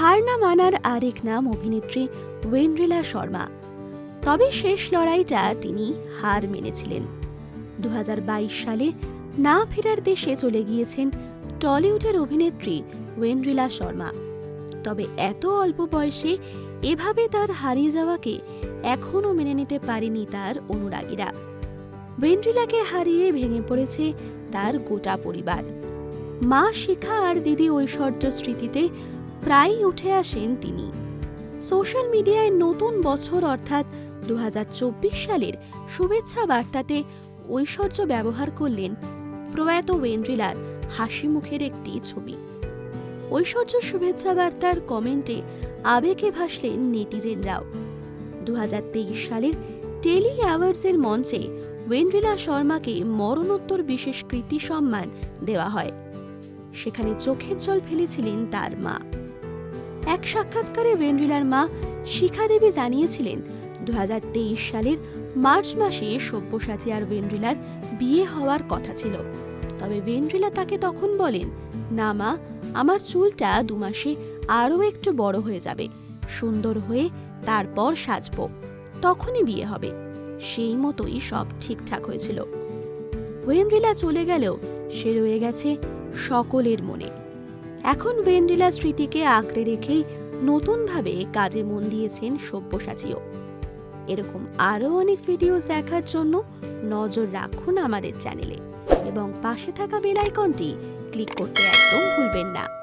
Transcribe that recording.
হার না মানার আরেক নাম অভিনেত্রী ওয়েন্ড্রিলা শর্মা। তবে শেষ লড়াইটা তিনি হার মেনেছিলেন। দু সালে না ফেরার দেশে চলে গিয়েছেন টলিউডের অভিনেত্রী ওয়েন্ড্রিলা শর্মা। তবে এত অল্প বয়সে এভাবে তার হারিয়ে যাওয়াকে এখনও মেনে নিতে পারেনি তার অনুরাগীরা। ওয়েন্ড্রিলাকে হারিয়ে ভেঙে পড়েছে তার গোটা পরিবার। মা শিখা আর দিদি ঐশ্বর্য স্মৃতিতে প্রায়ই উঠে আসেন তিনি। সোশ্যাল মিডিয়ায় নতুন বছর অর্থাৎ দু হাজার চব্বিশ সালের শুভেচ্ছা বার্তাতে ঐশ্বর্য ব্যবহার করলেন প্রয়াত ওয়েন্ড্রিলার হাসি মুখের একটি ছবি। ঐশ্বর্য শুভেচ্ছা বার্তার কমেন্টে আবেগে ভাসলেন নেটিজেনরাও। দু সালের টেলি অ্যাওয়ার্ডসের মঞ্চে ওয়েন্ড্রিলা শর্মাকে মরণোত্তর বিশেষ কৃতি সম্মান দেওয়া হয়। সেখানে চোখের জল ফেলেছিলেন তার মা। এক সাক্ষাৎকারে ওয়েন্ড্রিলার মা শিখা দেবী জানিয়েছিলেন, দুহাজার তেইশ সালের মার্চ মাসে সব্যসাচী আর ওয়েন্ড্রিলার বিয়ে হওয়ার কথা ছিল। তবে ওয়েন্ড্রিলা তাকে তখন বলেন, না মা, আমার চুলটা দু মাসে আরও একটু বড় হয়ে যাবে, সুন্দর হয়ে তারপর সাজবো। তখনই বিয়ে হবে। সেই মতোই সব ঠিকঠাক হয়েছিল। ওয়েন্ড্রিলা চলে গেলেও সে রয়ে গেছে সকলের মনে। এখন ভেন্ডিলা স্মৃতিকে আঁকড়ে রেখেই নতুনভাবে কাজে মন দিয়েছেন সব্যসাচীও। এরকম আরও অনেক ভিডিওস দেখার জন্য নজর রাখুন আমাদের চ্যানেলে এবং পাশে থাকা বেল আইকনটি ক্লিক করতে একদম ভুলবেন না।